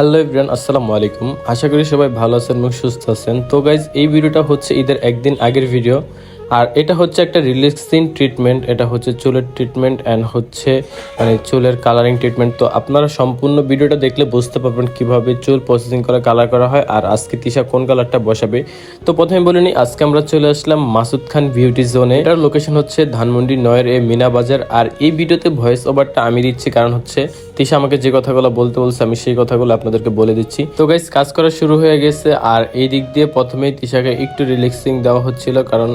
Hello everyone আসসালামু আলাইকুম। আশা করি সবাই ভালো আছেন এবং সুস্থ আছেন। তো গাইজ এই ভিডিওটা হচ্ছে ঈদের একদিন আগের ভিডিও আর এটা হচ্ছে একটা রিল্যাক্সিং ট্রিটমেন্ট এটা হচ্ছে চুলের ট্রিটমেন্ট অ্যান্ড হচ্ছে মানে চুলের কালারিং ট্রিটমেন্ট তো আপনারা সম্পূর্ণ ভিডিওটা দেখলে বুঝতে পারবেন কীভাবে চুল প্রসেসিং করে কালার করা হয় আর আজকে তিশা কোন কালারটা বসাবে। তো প্রথমে বলে নিই, আজকে আমরা চলে আসলাম মাসুদ খান বিউটি জোনে এটার লোকেশন হচ্ছে ধানমন্ডি নয়ের এ মিনা বাজার। আর এই ভিডিওতে ভয়েস ওভারটা আমি দিচ্ছি, কারণ হচ্ছে তিশা আমাকে যে কথাগুলো বলতে বলছে, আমি সেই কথাগুলো আপনাদেরকে বলে দিচ্ছি। তো গাইজ কাজ করা শুরু হয়ে গেছে, আর এই দিক দিয়ে প্রথমেই তিশাকে একটু রিল্যাক্সিং দেওয়া হচ্ছিল, কারণ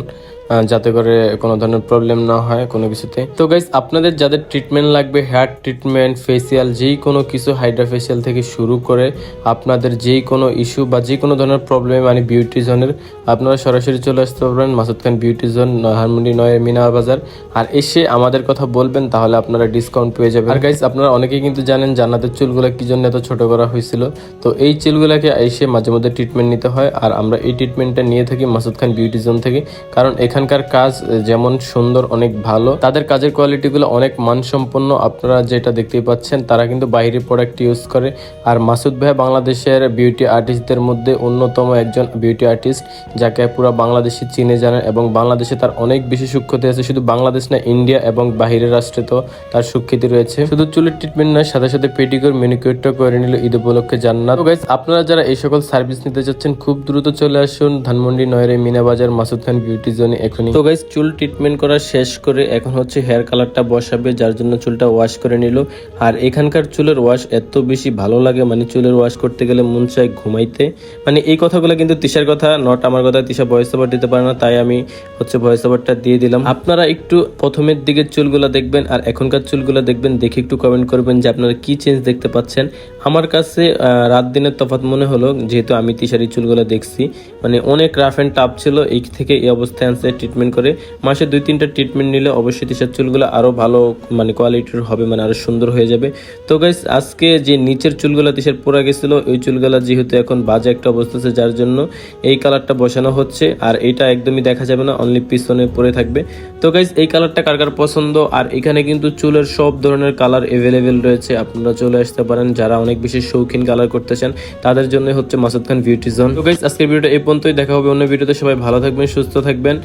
যাতে করে কোনো ধরনের প্রবলেম না হয় কোনো কিছুতে। তো গাইজ আপনাদের যাদের ট্রিটমেন্ট লাগবে হেয়ার ট্রিটমেন্ট ফেসিয়াল যেই কোনো কিছু হাইড্রা ফেসিয়াল থেকে শুরু করে আপনাদের যেই কোনো ইস্যু বা যে কোনো ধরনের প্রবলেম মানে বিউটি জোনের আপনারা সরাসরি চলে আসতে পারবেন, Masud Khan beauty zone harmony, নয় মিনা বাজার আর এসে আমাদের কথা বলবেন, তাহলে আপনারা ডিসকাউন্ট পেয়ে যাবেন। আর গাইজ আপনারা অনেকেই কিন্তু জানেন জান্নাতের চুলগুলো কি জন্য এত ছোট করা হয়েছিল। তো এই চুলগুলোকে এসে মাঝে মধ্যে ট্রিটমেন্ট নিতে হয়। আর আমরা এই ট্রিটমেন্টটা নিয়ে থাকি মাসুদ খান বিউটি জোন থেকে। কারণ এখানকার কাজ যেমন সুন্দর, অনেক ভালো। তাদের কাজের কোয়ালিটিগুলো অনেক মানসম্পন্ন। আপনারা যেটা দেখতেই পাচ্ছেন, তারা কিন্তু বাইরের প্রোডাক্ট ইউজ করে। আর মাসুদ ভাই বাংলাদেশের বিউটি আর্টিস্টদের মধ্যে অন্যতম একজন বিউটি আর্টিস্ট যাকে পুরো বাংলাদেশি চিনে জানেন এবং বাংলাদেশে তার অনেক বেশি সুখ্যাতি আছে। শুধু বাংলাদেশ না ইন্ডিয়া এবং বাহিরের রাষ্ট্রে তো তার সুখ্যাতি রয়েছে। শুধু চুলের ট্রিটমেন্ট নয় সাথে সাথে পেটিকোর মেনিকিউরটা করে নিল ঈদ উপলক্ষে জান্নাত। গাইজ আপনারা যারা এই সকল সার্ভিস নিতে চাচ্ছেন খুব দ্রুত চলে আসুন ধানমন্ডি, নয়রে, মিনা বাজার, মাসুদ খান বিউটি জোনে এখনই। তো গাইজ চুল ট্রিটমেন্ট করা শেষ করে এখন হচ্ছে হেয়ার কালারটা বসাবে, যার জন্য চুলটা ওয়াশ করে নিল। আর এখানকার চুলের ওয়াশ এত বেশি ভালো লাগে মানে চুলের ওয়াশ করতে গেলে মন চায় ঘুমাইতে। মানে এই কথাগুলো কিন্তু তিশার কথা নট আমার কথা, তিশা ভয়েস ওভার দিতে পারে না, তাই আমি হচ্ছে ভয়েস ওভারটা দিয়ে দিলাম। আপনারা একটু প্রথমের দিকের চুলগুলো দেখবেন, আর এখনকার চুলগুলো দেখবেন, দেখে একটু কমেন্ট করবেন যে আপনারা কি চেঞ্জ দেখতে পাচ্ছেন? আমার কাছে রাত দিনের তফাৎ মনে হলো, যেহেতু আমি তিশার চুলগুলো দেখছি মানে অনেক রাফ অ্যান্ড টাফ ছিল এই থেকে এই অবস্থায় আনছে ট্রিটমেন্ট করে। মাসে দুই তিনটা ট্রিটমেন্ট নিলে অবশ্যই তিশার চুলগুলো আরও ভালো মানে কোয়ালিটির হবে মানে আরও সুন্দর হয়ে যাবে। তো গাইস আজকে যে নিচের চুলগুলো তিশার পড়া গেছিল, ওই চুলগুলো যেহেতু এখন বাজে একটা অবস্থা আছে, যার জন্য এই কালারটা বসানো হচ্ছে। আর এটা একদমই দেখা যাবে না অনলি পিছনে পরে থাকবে। তো গাইজ এই কালারটা কার কার পছন্দ? আর এখানে কিন্তু চুলের সব ধরনের কালার এভেলেবেল রয়েছে। আপনারা চলে আসতে পারেন যারা অনেক বেশি শৌখিন কালার করতে চান, তাদের জন্য হচ্ছে মাসুদ খান বিউটি জোন তো গাইজ আজকের ভিডিওটা এই পর্যন্তই। দেখা হবে অন্য ভিডিওতে সবাই ভালো থাকবেন, সুস্থ থাকবেন।